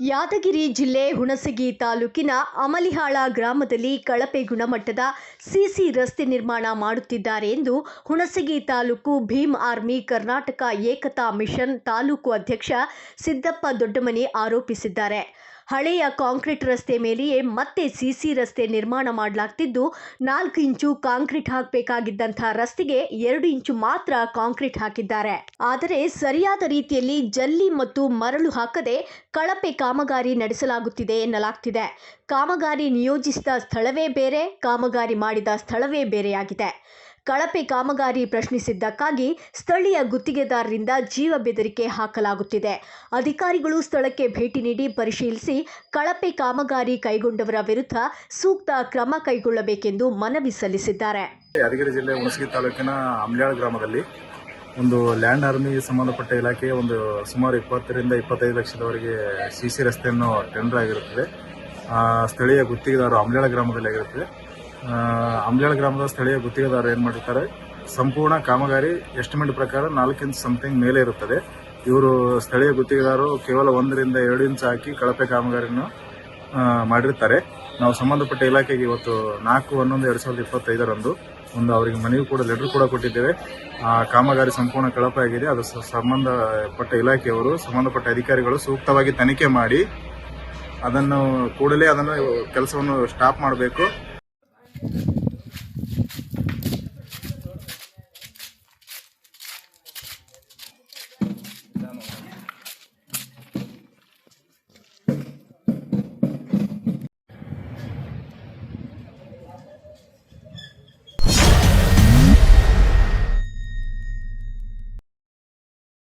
ಯಾದಗಿರಿ ಜಿಲ್ಲೆ ಹುಣಸಗಿ ತಾಲೂಕಿನ ಅಮಲಿಹಾಳ ಗ್ರಾಮದಲ್ಲಿ ಕಳಪೆ ಗುಣಮಟ್ಟದ ಸಿಸಿ ರಸ್ತೆ ನಿರ್ಮಾಣ ಮಾಡುತ್ತಿದ್ದಾರೆ ಎಂದು ಹುಣಸಗಿ ತಾಲೂಕು ಭೀಮ್ ಆರ್ಮಿ ಕರ್ನಾಟಕ ಏಕತಾ ಮಿಷನ್ ತಾಲೂಕು ಅಧ್ಯಕ್ಷ ಸಿದ್ದಪ್ಪ ದೊಡ್ಡಮನಿ ಆರೋಪಿಸಿದ್ದಾರೆ. ಹಳೆಯ ಕಾಂಕ್ರೀಟ್ ರಸ್ತೆ ಮೇಲೆಯೇ ಮತ್ತೆ ಸಿಸಿ ರಸ್ತೆ ನಿರ್ಮಾಣ ಮಾಡಲಾಗ್ತಿದ್ದು, ನಾಲ್ಕು ಇಂಚು ಕಾಂಕ್ರೀಟ್ ಹಾಕಬೇಕಾಗಿದ್ದಂತಹ ರಸ್ತೆಗೆ ಎರಡು ಇಂಚು ಮಾತ್ರ ಕಾಂಕ್ರೀಟ್ ಹಾಕಿದ್ದಾರೆ. ಆದರೆ ಸರಿಯಾದ ರೀತಿಯಲ್ಲಿ ಜಲ್ಲಿ ಮತ್ತು ಮರಳು ಹಾಕದೆ ಕಳಪೆ ಕಾಮಗಾರಿ ನಡೆಸಲಾಗುತ್ತಿದೆ ಎನ್ನಲಾಗ್ತಿದೆ. ಕಾಮಗಾರಿ ನಿಯೋಜಿಸಿದ ಸ್ಥಳವೇ ಬೇರೆ, ಕಾಮಗಾರಿ ಮಾಡಿದ ಸ್ಥಳವೇ ಬೇರೆಯಾಗಿದೆ. ಕಳಪೆ ಕಾಮಗಾರಿ ಪ್ರಶ್ನಿಸಿದ್ದಕ್ಕಾಗಿ ಸ್ಥಳೀಯ ಗುತ್ತಿಗೆದಾರರಿಂದ ಜೀವ ಬೆದರಿಕೆ ಹಾಕಲಾಗುತ್ತಿದೆ. ಅಧಿಕಾರಿಗಳು ಸ್ಥಳಕ್ಕೆ ಭೇಟಿ ನೀಡಿ ಪರಿಶೀಲಿಸಿ ಕಳಪೆ ಕಾಮಗಾರಿ ಕೈಗೊಂಡವರ ವಿರುದ್ಧ ಸೂಕ್ತ ಕ್ರಮ ಕೈಗೊಳ್ಳಬೇಕೆಂದು ಮನವಿ ಸಲ್ಲಿಸಿದ್ದಾರೆ. ಯಾದಗಿರಿ ಜಿಲ್ಲೆ ಹುಣಸಗಿ ತಾಲೂಕಿನ ಅಮ್ಲ್ಯಾಳ ಗ್ರಾಮದಲ್ಲಿ ಒಂದು ಲ್ಯಾಂಡ್ ಆರ್ಮಿ ಸಂಬಂಧಪಟ್ಟ ಇಲಾಖೆ ಒಂದು ಸುಮಾರು ಇಪ್ಪತ್ತರಿಂದ ಇಪ್ಪತ್ತೈದು ಲಕ್ಷದವರೆಗೆ ಸಿ ಸಿ ರಸ್ತೆಯನ್ನು ಟೆಂಡರ್ ಆಗಿರುತ್ತದೆ. ಸ್ಥಳೀಯ ಗುತ್ತಿಗೆದಾರರು ಅಮ್ಲ್ಯಾಳ ಗ್ರಾಮದಲ್ಲಿ ಆಗಿರುತ್ತದೆ ಆ, ಅಮ್ಲ್ಯಾಳ ಗ್ರಾಮದ ಸ್ಥಳೀಯ ಗುತ್ತಿಗೆದಾರರು ಏನು ಮಾಡಿರ್ತಾರೆ? ಸಂಪೂರ್ಣ ಕಾಮಗಾರಿ ಎಸ್ಟಿಮೇಟ್ ಪ್ರಕಾರ ನಾಲ್ಕು ಇಂಚ್ ಸಮಥಿಂಗ್ ಮೇಲೆ ಇರುತ್ತದೆ. ಇವರು ಸ್ಥಳೀಯ ಗುತ್ತಿಗೆದಾರರು ಕೇವಲ ಒಂದರಿಂದ ಎರಡು ಇಂಚ್ ಹಾಕಿ ಕಳಪೆ ಕಾಮಗಾರಿಯನ್ನು ಮಾಡಿರ್ತಾರೆ. ನಾವು ಸಂಬಂಧಪಟ್ಟ ಇಲಾಖೆಗೆ ಇವತ್ತು ನಾಲ್ಕು ಹನ್ನೊಂದು ಎರಡು ಸಾವಿರದ ಇಪ್ಪತ್ತೈದರಂದು ಒಂದು ಅವರಿಗೆ ಮನವಿ ಕೂಡ ಲೆಟರ್ ಕೂಡ ಕೊಟ್ಟಿದ್ದೇವೆ. ಆ ಕಾಮಗಾರಿ ಸಂಪೂರ್ಣ ಕಳಪೆ ಆಗಿದೆ. ಅದು ಸಂಬಂಧಪಟ್ಟ ಇಲಾಖೆಯವರು ಸಂಬಂಧಪಟ್ಟ ಅಧಿಕಾರಿಗಳು ಸೂಕ್ತವಾಗಿ ತನಿಖೆ ಮಾಡಿ ಅದನ್ನು ಕೂಡಲೇ ಅದನ್ನು ಕೆಲಸವನ್ನು ಸ್ಟಾಪ್ ಮಾಡಬೇಕು.